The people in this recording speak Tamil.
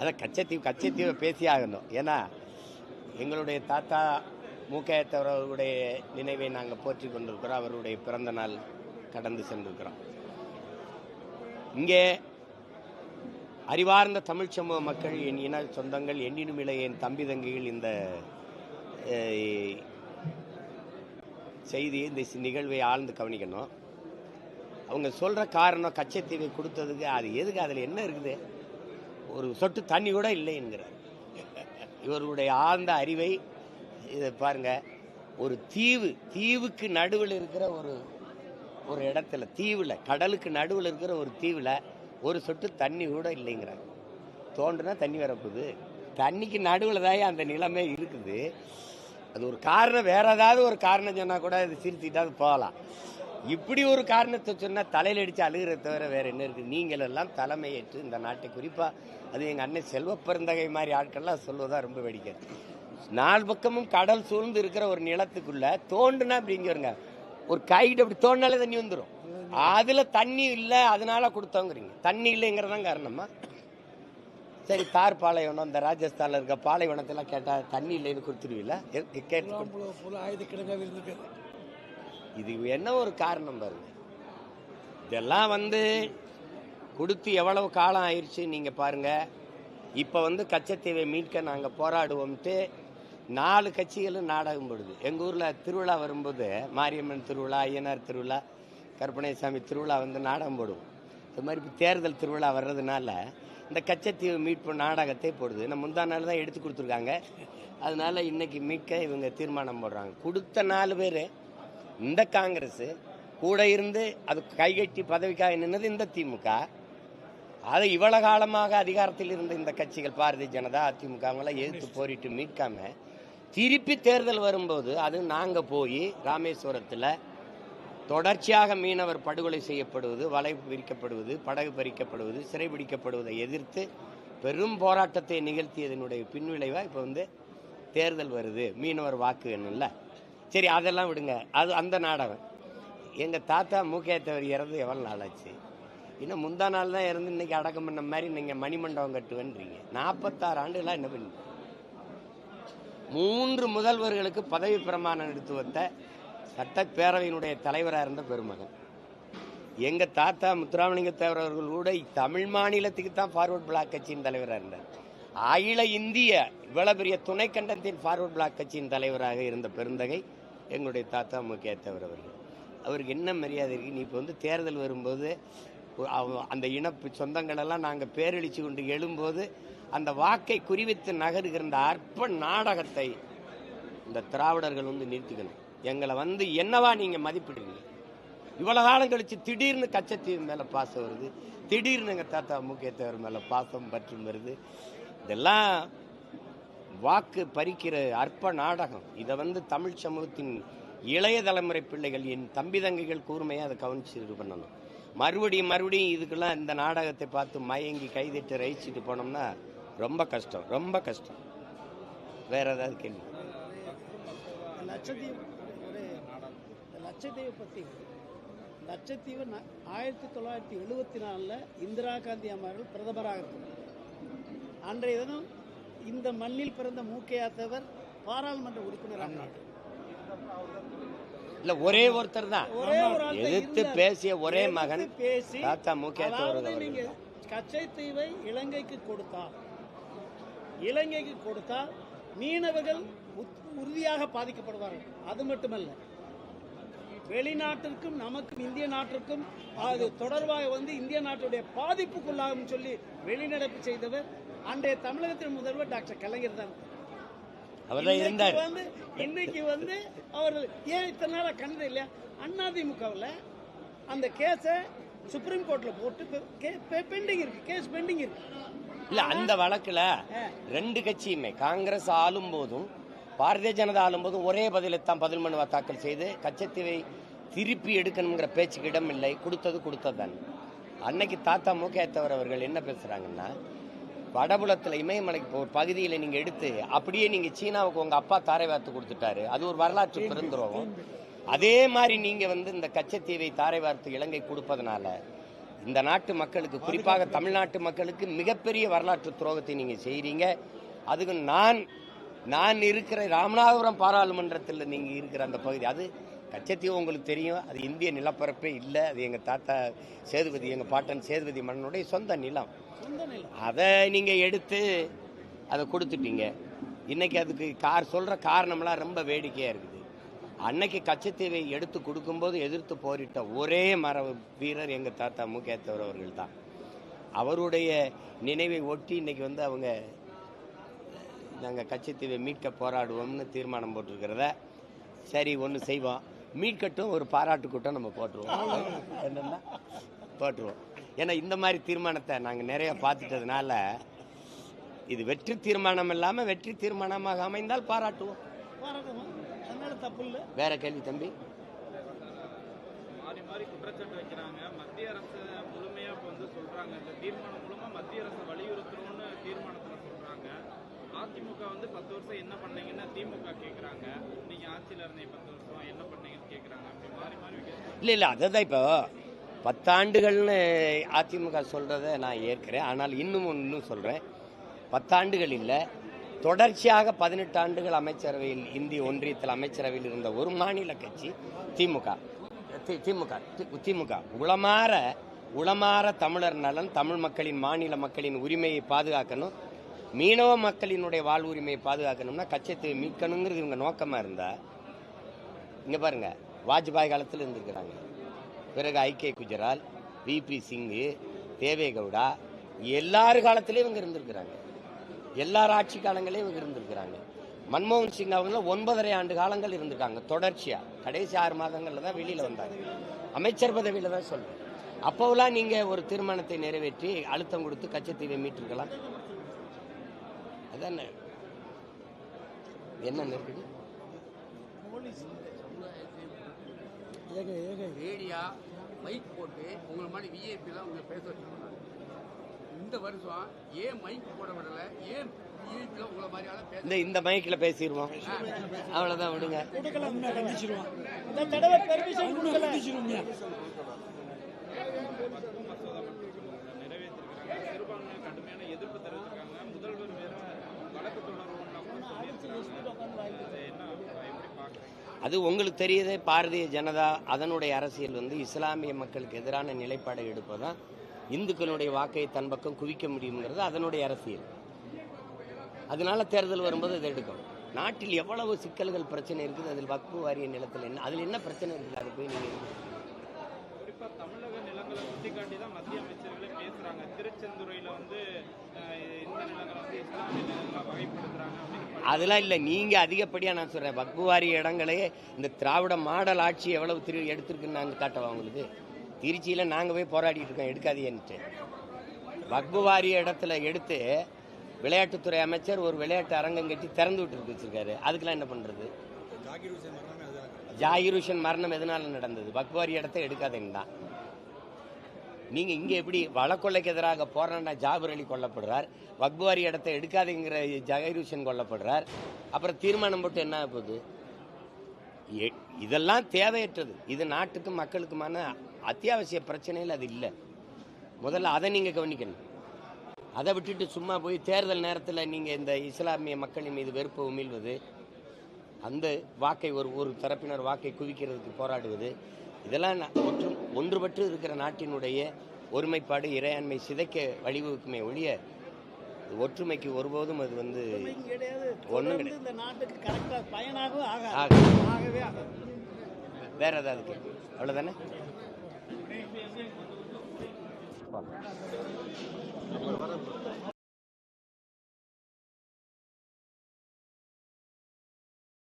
அதான் கச்சத்தீவு கச்சத்தீவை பேசி ஆகணும் ஏன்னா எங்களுடைய தாத்தா மூக்கையத்தவர் அவருடைய நினைவை நாங்கள் போற்றி கொண்டிருக்கிறோம். அவருடைய பிறந்த நாள் கடந்து சென்றிருக்கிறோம். இங்கே அறிவார்ந்த தமிழ் சமூக மக்கள் என் இன சொந்தங்கள் எண்ணினும் இல்லை என் தம்பி தங்கிகள் இந்த செய்தி செய்தியை இந்த நிகழ்வை ஆழ்ந்து கவனிக்கணும். அவங்க சொல்கிற காரணம் கச்சத்தீவை கொடுத்ததுக்கு அது எதுக்கு அதில் என்ன இருக்குது? ஒரு சொட்டு தண்ணி கூட இல்லை என்கிறார் இவருடைய ஆழ்ந்த அறிவை இதை பாருங்க ஒரு தீவு தீவுக்கு நடுவில் இருக்கிற ஒரு ஒரு இடத்துல தீவில் கடலுக்கு நடுவில் இருக்கிற ஒரு தீவில் ஒரு சொட்டு தண்ணி கூட இல்லைங்கிறாங்க தோன்றுனா தண்ணி வரப்போகுது. தண்ணிக்கு நடுவில் தான் அந்த நிலைமை இருக்குது. அது ஒரு காரணம் வேற ஏதாவது ஒரு காரணம் சொன்னால் கூட இது சிரித்திட்டாவது போகலாம். இப்படி ஒரு காரணத்தை சொன்னால் தலையில் அடித்து அழுகிறத தவிர வேறு என்ன இருக்குது நீங்கள் எல்லாம் தலைமையேற்று இந்த நாட்டை குறிப்பாக அது எங்கள் அண்ணன் செல்வப்பருந்தகை மாதிரி ஆட்கள்லாம் சொல்வதா ரொம்ப வேடிக்கை. நாலு பக்கமும் கடல் சூழ்ந்து இருக்கிற ஒரு நிலத்துக்குள்ளே தோண்டுனா அப்படிங்க வருங்க. ஒரு கைட்டு அப்படி தோண்டினாலே தண்ணி வந்துடும் அதில் தண்ணி இல்லை அதனால கொடுத்தோங்கிறீங்க. தண்ணி இல்லைங்கிறதான் காரணமா? சரி தார் பாலைவனம் இந்த ராஜஸ்தானில் இருக்க பாலைவனத்தெல்லாம் கேட்டால் தண்ணி இல்லைன்னு கொடுத்துருவீங்களா கேட்டு கொடு- ஃபுல்லாக இது என்ன ஒரு காரணம் பாருங்க? இதெல்லாம் வந்து கொடுத்து எவ்வளவு காலம் ஆயிடுச்சு நீங்க பாருங்க. இப்போ வந்து கச்சத்தீவை மீட்க நாங்கள் போராடுவோம்ட்டு நாலு கட்சிகளும் நாடகம் போடுது. எங்கள் ஊரில் திருவிழா வரும்போது மாரியம்மன் திருவிழா ஐயனார் திருவிழா கருப்பணேசாமி திருவிழா வந்து நாடகம் போடுவோம். இது மாதிரி இப்போ தேர்தல் திருவிழா வர்றதுனால இந்த கச்சத்தீவு மீட்பு நாடகத்தை போடுது. நம்ம முந்தா நாள் தான் எடுத்து கொடுத்துருக்காங்க. அதனால இன்னைக்கு மீட்க இவங்க தீர்மானம் போடுறாங்க. கொடுத்த நாலு பேர் இந்த காங்கிரஸ் கூட இருந்து அது கைகட்டி பதவிக்காக நின்னது இந்த திமுக. அதை இவ்வளவு காலமாக அதிகாரத்தில் இருந்த இந்த கட்சிகள் பாரதிய ஜனதா அதிமுக அவங்களாம் எதிர்த்து போரிட்டு மீட்காம திருப்பி தேர்தல் வரும்போது அது நாங்க போய் ராமேஸ்வரத்தில் தொடர்ச்சியாக மீனவர் படுகொலை செய்யப்படுவது வலை விரிக்கப்படுவது படகு பறிக்கப்படுவது சிறைபிடிக்கப்படுவதை எதிர்த்து பெரும் போராட்டத்தை நிகழ்த்தியதனுடைய பின்விளைவா இப்போ வந்து தேர்தல் வருது. மீனவர் வாக்கு வேணும்ல சரி அதெல்லாம் விடுங்க. அது அந்த நாடகம். எங்கள் தாத்தா மூக்கையத்தவர் இறந்து எவ்வளோ நாள் ஆச்சு இன்னும் முந்தா நாள் தான் இறந்து இன்னைக்கு அடக்கம் பண்ண மாதிரி நீங்கள் மணிமண்டபம் கட்டுவேன்றீங்க. நாற்பத்தாறு ஆண்டுகளாக என்ன பண்ணி மூன்று முதல்வர்களுக்கு பதவி பிரமாணம் எடுத்து வந்த சட்டப்பேரவையினுடைய தலைவராக இருந்த பெருமகன். எங்கள் தாத்தா முத்துராமலிங்க தேவர் அவர்கள் கூட தமிழ் மாநிலத்துக்கு தான் ஃபார்வர்ட் பிளாக் கட்சியின் தலைவராக இருந்தார். அகில இந்திய இவ்வளவு பெரிய துணை கண்டத்தின் ஃபார்வர்ட் பிளாக் கட்சியின் தலைவராக இருந்த பெருந்தகை எங்களுடைய தாத்தா முக்கிய தேவர் அவர்கள். அவருக்கு என்ன மரியாதை இருக்கு? நீ இப்போ வந்து தேர்தல் வரும்போது அந்த இனப்பு சொந்தங்களெல்லாம் நாங்கள் பேரழிச்சு கொண்டு எழும்போது அந்த வாக்கை குறிவித்து நகருகிற இந்த அற்ப நாடகத்தை இந்த திராவிடர்கள் வந்து நிறுத்திக்கணும். எங்களை வந்து என்னவா நீங்கள் மதிப்பிடுவீங்க இவ்வளோ காலம் கழித்து திடீர்னு கச்சத்தீவு மேலே பாசம் வருது திடீர்னு எங்கள் தாத்தா முக்கியத்தவர் மேலே பாசம் பற்றும் வருது. இதெல்லாம் வாக்கு பறிக்கிற அற்ப நாடகம். இதை வந்து தமிழ் சமூகத்தின் இளைய தலைமுறை பிள்ளைகள் என் தம்பி தங்கைகள் கூர்மையாக அதை கவனிச்சு இது பண்ணணும். மறுபடியும் மறுபடியும் இதுக்கெல்லாம் இந்த நாடகத்தை பார்த்து மயங்கி கைதிட்டு ரயிச்சிட்டு போனோம்னா ரொம்ப கஷ்டம் ரொம்ப கஷ்டம். வேற ஏதாவது கேள்வி? லட்சத்தீவு ஒரு லட்சத்தீவு பற்றி லட்சத்தீவு ஆயிரத்தி தொள்ளாயிரத்தி எழுபத்தி நாலில் இந்திரா காந்தி அம்மார்கள் பிரதமராக இருக்கிறார் அன்றைய தினம் இந்த மண்ணில் பிறந்த மூக்கையாத்தவர் பாராளுமன்ற உறுப்பினராக இல்ல ஒரே ஒருத்தர் தான். எதிர்த்து. பேசிய ஒரே மகன் பேசி தாத்தா முக்கியத்தவர் அவர்கள் கச்சைத்தீவை இலங்கைக்கு கொடுத்தால் இலங்கைக்கு கொடுத்தால் மீனவர்கள் உறுதியாக பாதிக்கப்படுவார்கள். அது மட்டுமல்ல வெளிநாட்டிற்கும் நமக்கும் இந்திய நாட்டிற்கும் அது தொடர்பாக வந்து இந்திய நாட்டுடைய பாதிப்புக்குள்ளாகும் சொல்லி வெளிநடப்பு செய்தவர் அன்றைய தமிழகத்தின் முதல்வர் டாக்டர் கலைஞர் தான். அவர் தான் இருந்தார். இன்னைக்கு வந்து இன்னைக்கு வந்து அவர்கள் ஏன் இத்தனை நாளா கண்டது இல்லையா? அதிமுகவில் அந்த கேஸை சுப்ரீம் கோர்ட்ல போட்டு பெண்டிங் இருக்கு கேஸ் பெண்டிங் இருக்கு. இல்ல அந்த வழக்குல ரெண்டு கட்சியுமே காங்கிரஸ் ஆளும் போதும் பாரதிய ஜனதா ஆளும் போதும் ஒரே பதிலைத்தான் பதில் மனுவா தாக்கல் செய்து கச்சத்தீவை திருப்பி எடுக்கணுங்கிற பேச்சுக்கு இடம் இல்லை கொடுத்தது கொடுத்தது தான் அன்னைக்கு தாத்தா மூக்கையத்தவர் அவர்கள் என்ன பேசுறாங்கன்னா வடபுலத்தில் இமயமலைக்கு ஒரு பகுதியில் நீங்கள் எடுத்து அப்படியே நீங்கள் சீனாவுக்கு உங்கள் அப்பா தாரை வார்த்து கொடுத்துட்டாரு. அது ஒரு வரலாற்று பெருந்துரோகம் அதே மாதிரி நீங்கள் வந்து இந்த கச்சத்தீவை தாரை வார்த்து இலங்கை கொடுப்பதனால இந்த நாட்டு மக்களுக்கு குறிப்பாக தமிழ்நாட்டு மக்களுக்கு மிகப்பெரிய வரலாற்று துரோகத்தை நீங்கள் செய்கிறீங்க அதுக்கு நான் நான் இருக்கிற ராமநாதபுரம் பாராளுமன்றத்தில் நீங்கள் இருக்கிற அந்த பகுதி அது கச்சத்தீவு உங்களுக்கு தெரியும். அது இந்திய நிலப்பரப்பே இல்லை. அது எங்கள் தாத்தா சேதுபதி எங்கள் பாட்டன் சேதுபதி மன்னனுடைய சொந்த நிலம். அதை நீங்கள் எடுத்து அதை கொடுத்துட்டீங்க. இன்னைக்கு அதுக்கு கார் சொல்கிற காரணம்லாம் ரொம்ப வேடிக்கையாக இருக்குது. அன்னைக்கு கச்சத்தீவை எடுத்து கொடுக்கும்போது எதிர்த்து போரிட்ட ஒரே மர வீரர் எங்கள் தாத்தா முகேத்தவர் அவர்கள் தான். அவருடைய நினைவை ஒட்டி இன்னைக்கு வந்து அவங்க நாங்கள் கச்சத்தீவை மீட்க போராடுவோம்னு தீர்மானம் போட்டிருக்கிறத சரி ஒன்று செய்வோம். மீட்கட்டும் ஒரு பாராட்டு கூட்டம் நம்ம போட்டுருவோம். என்னன்னா போட்டுருவோம். ஏன்னா இந்த மாதிரி தீர்மானத்தை நாங்கள் நிறைய பார்த்துட்டதுனால இது வெற்றி தீர்மானம் இல்லாமல் வெற்றி தீர்மானமாக அமைந்தால் பாராட்டுவோம். பாராட்டணும் அதனால தப்பு இல்லை. வேற கேள்வி தம்பி? மாறி மாறி குற்றச்சாட்டு வைக்கிறாங்க. மத்திய அரசு முழுமையா வந்து சொல்றாங்க. இந்த தீர்மானம் மூலமா மத்திய அரசு வலியுறுத்தணும்னு தீர்மானத்துல சொல்றாங்க. அதிமுக வந்து பத்து வருஷம் என்ன பண்ணீங்கன்னு திமுக கேக்குறாங்க. நீங்க ஆட்சியில இருந்தீங்க பத்து வருஷம் என்ன பண்ணீங்கன்னு கேக்குறாங்க. அப்படி மாறி மாறி இல்லை இல்லை அதை தான் இப்போ பத்தாண்டுகள்னு அதிமுக சொல்கிறத நான் ஏற்கிறேன். ஆனால் இன்னும் இன்னும் சொல்கிறேன் பத்தாண்டுகள் இல்லை. தொடர்ச்சியாக பதினெட்டு ஆண்டுகள் அமைச்சரவையில் இந்திய ஒன்றியத்தில் அமைச்சரவையில் இருந்த ஒரு மாநில கட்சி திமுக. தி- திமுக திமுக. உளமாற உளமாற தமிழர் நலன் தமிழ் மக்களின் மாநில மக்களின் உரிமையை பாதுகாக்கணும். மீனவ மக்களினுடைய வாழ்வுரிமையை பாதுகாக்கணும்னா கச்சத்தை மீட்கணுங்கிறது இவங்க நோக்கமாக இருந்தால் இங்கே பாருங்க வாஜ்பாய் காலத்தில் இருந்திருக்கிறாங்க. பிறகு I K Gujral V P Singh Deve Gowda எல்லார் காலத்திலையும் இவங்க இருந்திருக்கிறாங்க. எல்லார் ஆட்சி காலங்களையும் இவங்க இருந்திருக்கிறாங்க. மன்மோகன் சிங் அவங்க ஒன்பதரை ஆண்டு காலங்கள் இருந்திருக்காங்க தொடர்ச்சியா. கடைசி ஆறு மாதங்கள்ல தான் வெளியில வந்தாங்க அமைச்சர் பதவியில தான் சொல்றேன் அப்போவெல்லாம் நீங்க ஒரு தீர்மானத்தை நிறைவேற்றி அழுத்தம் கொடுத்து கச்சத்தீவை மீட்டிருக்கலாம். அதான்? என்ன நெருக்கடி? போலீஸ் ரேடியா மைக் போட்டு உங்களை மாதிரி விஐபிலாம் உங்களை பேச வச்சுருக்காங்க இந்த வருஷம் ஏன் மைக் போட விடல? ஏன் விஐபியில் உங்களை மாதிரி ஆளை பேச இந்த இந்த மைக்கில் பேசிடுவோம் அவ்வளோதான் விடுங்க. கொடுக்கல கண்டிச்சிருவோம் இந்த தடவை பெர்மிஷன் கொடுக்கல. அது உங்களுக்கு தெரியுதே பாரதிய ஜனதா அதனுடைய அரசியல் வந்து இஸ்லாமிய மக்களுக்கு எதிரான நிலைப்பாடை எடுப்பதான் இந்துக்களுடைய வாக்கை தன் பக்கம் குவிக்க முடியுங்கிறது அதனுடைய அரசியல். அதனால தேர்தல் வரும்போது அதை எடுக்கும் நாட்டில் எவ்வளவு சிக்கல்கள் பிரச்சனை இருக்குது அதில் வக்பு வாரிய நிலத்தில் என்ன அதில் என்ன பிரச்சனை இருக்குது அது போய் நீங்கள் குறிப்பா தமிழக நிலங்களை சுட்டிக்காட்டி தான் மத்திய அமைச்சர்களே பேசுறாங்க. திருச்செந்துறையில வந்து இந்த நிலங்களை வந்து இஸ்லாமிய நிலங்களா வகைப்படுத்துறாங்க அப்படின்னு அதெல்லாம் இல்லை நீங்கள் அதிகப்படியாக நான் சொல்கிறேன் வக்பு வாரிய இடங்களே இந்த திராவிட மாடல் ஆட்சி எவ்வளவு திரு எடுத்திருக்குன்னு நாங்கள் காட்டவா உங்களுக்கு? திருச்சியில் நாங்கள் போய் போராடிட்டு இருக்கோம் எடுக்காதீன்ட்டு வக்பு வாரிய இடத்துல எடுத்து விளையாட்டுத்துறை அமைச்சர் ஒரு விளையாட்டு அரங்கம் கட்டி திறந்து விட்டு வச்சிருக்காரு. அதுக்கெல்லாம் என்ன பண்ணுறது ஜாகிர் ஹுசேன் மரணம் எதனால நடந்தது? பக்வாரி இடத்த எடுக்காதேன்னு தான் நீங்க இங்க எப்படி வழக்கொள்ளைக்கு எதிராக போராடின ஜாபர் அலி கொல்லப்படுறார் பக்வாரி இடத்தை எடுக்காதுங்கிற ஜகீர் ஹுசேன் கொல்லப்படுறார் அப்புறம் தீர்மானம் போட்டு என்ன போகுது? இதெல்லாம் தேவையற்றது. இது நாட்டுக்கும் மக்களுக்குமான அத்தியாவசிய பிரச்சனையில் அது இல்லை. முதல்ல அதை நீங்கள் கவனிக்கணும். அதை விட்டுட்டு சும்மா போய் தேர்தல் நேரத்தில் நீங்கள் இந்த இஸ்லாமிய மக்களின் மீது வெறுப்பு உமிழ்வது அந்த வாக்கை ஒரு ஒரு தரப்பினர் வாக்கை குவிக்கிறதுக்கு போராடுவது இதெல்லாம் ஒற்றும் ஒன்றுபட்டு இருக்கிற நாட்டினுடைய ஒருமைப்பாடு இறையாண்மை சிதைக்க வழிவகுக்குமே ஒழிய ஒற்றுமைக்கு ஒருபோதும் அது வந்து உண்மைக்கு கிடையாது. வேற ஏதாவது போலாம்.